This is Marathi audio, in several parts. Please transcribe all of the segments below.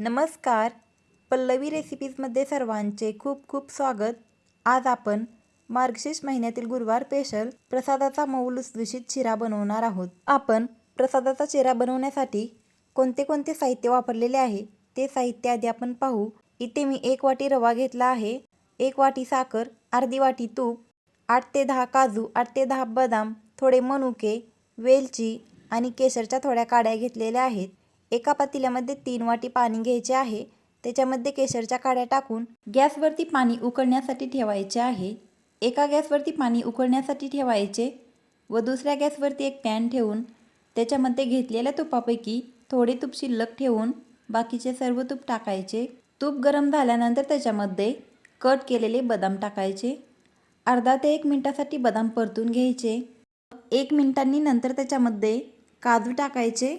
नमस्कार. पल्लवी रेसिपीजमध्ये सर्वांचे खूप खूप स्वागत. आज आपण मार्गशीर्ष महिन्यातील गुरुवार स्पेशल प्रसादाचा मऊ लुसलुशीत शिरा बनवणार आहोत. आपण प्रसादाचा शिरा बनवण्यासाठी कोणते कोणते साहित्य वापरलेले आहे ते साहित्य आधी आपण पाहू. इथे मी एक वाटी रवा घेतला आहे एक वाटी साखर अर्धी वाटी तूप आठ ते दहा काजू आठ ते दहा बदाम थोडे मनुके वेलची आणि केशरच्या थोड्या काड्या घेतलेल्या आहेत. एका पातेल्यामध्ये तीन वाटी पाणी घ्यायचे आहे. त्याच्यामध्ये केशरच्या काड्या टाकून गॅसवरती पाणी उकळण्यासाठी ठेवायचे आहे. एका गॅसवरती पाणी उकळण्यासाठी ठेवायचे व दुसऱ्या गॅसवरती एक पॅन ठेवून त्याच्यामध्ये घेतलेल्या तुपापैकी थोडे तूप शिल्लक ठेवून बाकीचे सर्व तूप टाकायचे. तूप गरम झाल्यानंतर त्याच्यामध्ये कट केलेले बदाम टाकायचे. अर्धा ते एक मिनटासाठी बदाम परतून घ्यायचे. एक मिनिटांनी नंतर त्याच्यामध्ये काजू टाकायचे.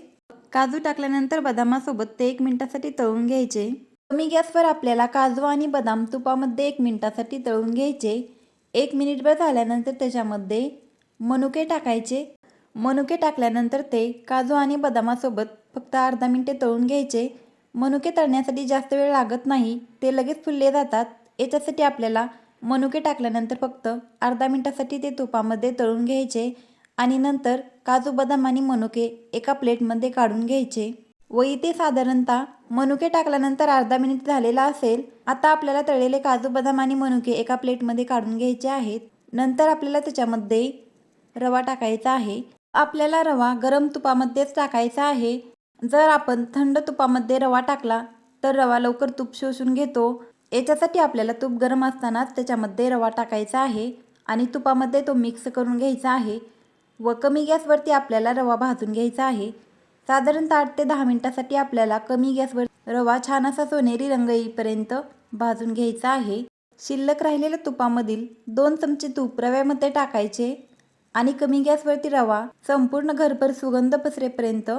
काजू टाकल्यानंतर बदामासोबत ते एक मिनिटासाठी तळून घ्यायचे. कमी गॅसवर आपल्याला काजू आणि बदाम तुपामध्ये एक मिनिटासाठी तळून घ्यायचे. एक मिनिटभर झाल्यानंतर त्याच्यामध्ये मनुके टाकायचे. मनुके टाकल्यानंतर ते काजू आणि बदामासोबत फक्त अर्धा मिनटे तळून घ्यायचे. मनुके तळण्यासाठी जास्त वेळ लागत नाही ते लगेच फुलले जातात. याच्यासाठी आपल्याला मनुके टाकल्यानंतर फक्त अर्धा मिनटासाठी ते तुपामध्ये तळून घ्यायचे. आणि नंतर काजू बदाम आणि मनुके एका प्लेटमध्ये काढून घ्यायचे. व इथे साधारणतः मनुके टाकल्यानंतर अर्धा मिनिट झालेला असेल आता आपल्याला तळलेले काजू बदाम आणि मनुके एका प्लेटमध्ये काढून घ्यायचे आहेत. नंतर आपल्याला त्याच्यामध्ये रवा टाकायचा आहे. आपल्याला रवा गरम तुपामध्येच टाकायचा आहे. जर आपण थंड तुपामध्ये रवा टाकला तर रवा लवकर तूप शोषून घेतो. याच्यासाठी आपल्याला तूप गरम असतानाच त्याच्यामध्ये रवा टाकायचा आहे आणि तुपामध्ये तो मिक्स करून घ्यायचा आहे. व कमी गॅसवरती आपल्याला रवा भाजून घ्यायचा आहे. साधारणतः आठ ते दहा मिनटासाठी आपल्याला कमी गॅसवर रवा छान असा सोनेरी रंग येईपर्यंत भाजून घ्यायचा आहे. शिल्लक राहिलेल्या तुपामधील दोन चमचे तूप रव्यामध्ये टाकायचे आणि कमी गॅसवरती रवा संपूर्ण घरभर सुगंध पसरेपर्यंत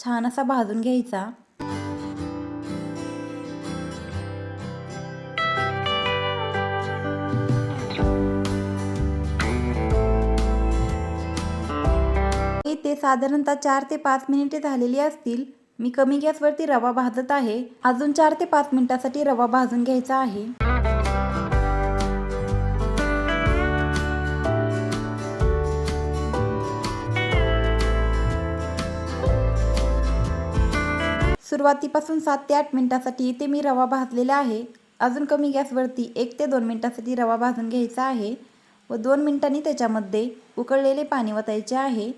छान असा भाजून घ्यायचा. ते साधारणतः चार ते पाच मिनिटे झालेली असतील. मी कमी गॅसवरती रवा भाजत आहे. अजून चार ते पाच मिनिटासाठी रवा भाजून घ्यायचा आहे. सुरुवातीपासून सात ते आठ मिनिटासाठी इथे मी रवा भाजलेला आहे. अजून कमी गॅसवरती एक ते दोन मिनिटासाठी रवा भाजून घ्यायचा आहे व दोन मिनिटांनी त्याच्यामध्ये उकळलेले पाणी वतायचे आहे.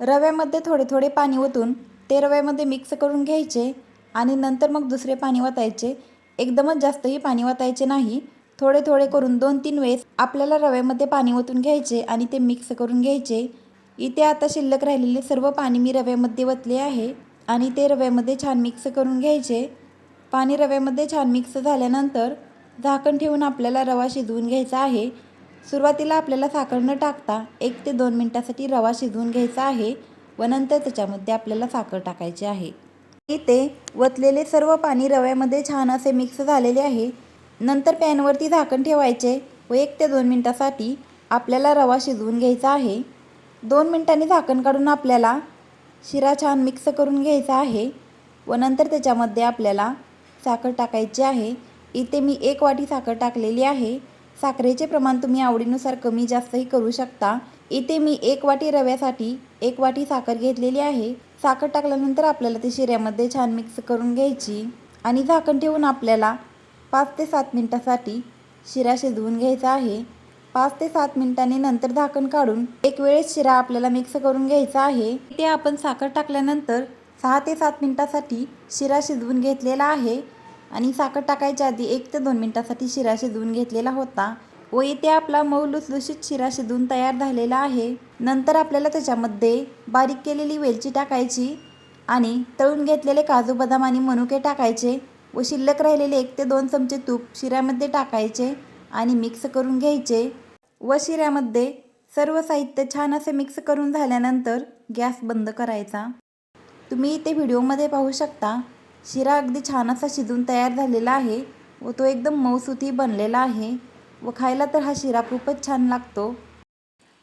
रव्यामध्ये थोडे थोडे पाणी ओतून ते रव्यामध्ये मिक्स करून घ्यायचे आणि नंतर मग दुसरे पाणी वतायचे एकदमच जास्तही पाणी वतायचे नाही. थोडे थोडे करून दोन तीन वेळेस आपल्याला रव्यामध्ये पाणी ओतून घ्यायचे आणि ते मिक्स करून घ्यायचे. इथे आता शिल्लक राहिलेले सर्व पाणी मी रव्यामध्ये वतले आहे आणि ते रव्यामध्ये छान मिक्स करून घ्यायचे. पाणी रव्यामध्ये छान मिक्स झाल्यानंतर झाकण ठेवून आपल्याला रवा शिजवून घ्यायचा आहे. सुरुवातीला आपल्याला साखर न टाकता एक ते दोन मिनटासाठी रवा शिजवून घ्यायचा आहे व नंतर त्याच्यामध्ये आपल्याला साखर टाकायची आहे. इथे वतलेले सर्व पाणी रव्यामध्ये छान असे मिक्स झालेले आहे. नंतर पॅनवरती झाकण ठेवायचे व एक ते दोन मिनटासाठी आपल्याला रवा शिजवून घ्यायचा आहे. दोन मिनटांनी झाकण काढून आपल्याला शिरा छान मिक्स करून घ्यायचा आहे व नंतर त्याच्यामध्ये आपल्याला साखर टाकायची आहे. इथे मी एक वाटी साखर टाकलेली आहे. साखरेचे प्रमाण तुम्ही आवडीनुसार कमी जास्तही करू शकता. इथे मी एक वाटी रव्यासाठी एक वाटी साखर घेतलेली आहे. साखर टाकल्यानंतर आपल्याला ती शिऱ्यामध्ये छान मिक्स करून घ्यायची आणि झाकण ठेवून आपल्याला पाच ते सात मिनटासाठी शिरा शिजवून घ्यायचा आहे. पाच ते सात मिनिटांनी नंतर झाकण काढून एक वेळेस शिरा आपल्याला मिक्स करून घ्यायचा आहे. इथे आपण साखर टाकल्यानंतर सहा ते सात मिनटासाठी शिरा शिजवून घेतलेला आहे. आणि साखर टाकायच्या आधी एक ते दोन मिनटासाठी शिरा शिजवून घेतलेला होता. व इथे आपला मऊ लुसलुशीत शिरा शिजवून तयार झालेला आहे. नंतर आपल्याला त्याच्यामध्ये बारीक केलेली वेलची टाकायची आणि तळून घेतलेले काजू बदाम आणि मनुके टाकायचे व शिल्लक राहिलेले एक ते दोन चमचे तूप शिऱ्यामध्ये टाकायचे आणि मिक्स करून घ्यायचे व शिऱ्यामध्ये सर्व साहित्य छान असे मिक्स करून झाल्यानंतर गॅस बंद करायचा. तुम्ही इथे व्हिडिओमध्ये पाहू शकता शिरा अगदी छान असा शिजून तयार झालेला आहे व तो एकदम मऊसुती बनलेला आहे व खायला तर हा शिरा खूपच छान लागतो.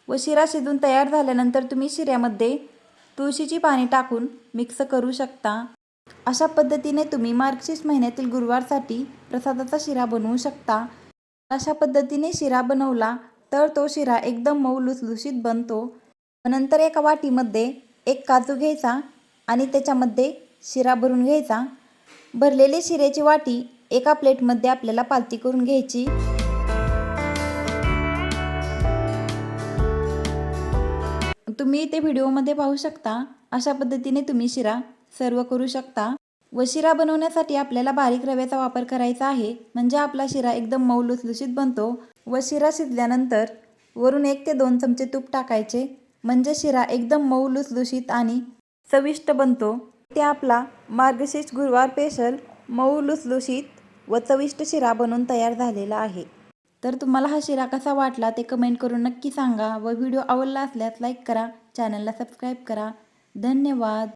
व शिरा शिजून तयार झाल्यानंतर तुम्ही शिऱ्यामध्ये तुळशीची पाने टाकून मिक्स करू शकता. अशा पद्धतीने तुम्ही मार्गशीर्ष महिन्यातील गुरुवारसाठी प्रसादाचा शिरा बनवू शकता. अशा पद्धतीने शिरा बनवला तर तो शिरा एकदम मऊ लुसलुशीत बनतो. नंतर एका वाटीमध्ये एक काजू घ्यायचा आणि त्याच्यामध्ये शिरा भरून घ्यायचा. भरलेले शिऱ्याची वाटी एका प्लेटमध्ये आपल्याला पालती करून घ्यायची. तुम्ही इथे व्हिडिओमध्ये पाहू शकता. अशा पद्धतीने तुम्ही शिरा सर्व करू शकता. व शिरा बनवण्यासाठी आपल्याला बारीक रव्याचा वापर करायचा आहे. म्हणजे आपला शिरा एकदम मऊ लुसलुशीत बनतो. व शिरा शिजल्यानंतर वरून एक ते दोन चमचे तूप टाकायचे. म्हणजे शिरा एकदम मऊ लुसलुशीत आणि चविष्ट बनतो. ते आपला मार्गशीर्ष गुरुवार पेशल मऊ लुसलुशीत व चविष्ट शिरा बनवून तयार झालेला आहे. तर तुम्हाला हा शिरा कसा वाटला ते कमेंट करून नक्की सांगा व व्हिडिओ आवडला असल्यास लाईक करा चॅनलला सबस्क्राईब करा. धन्यवाद!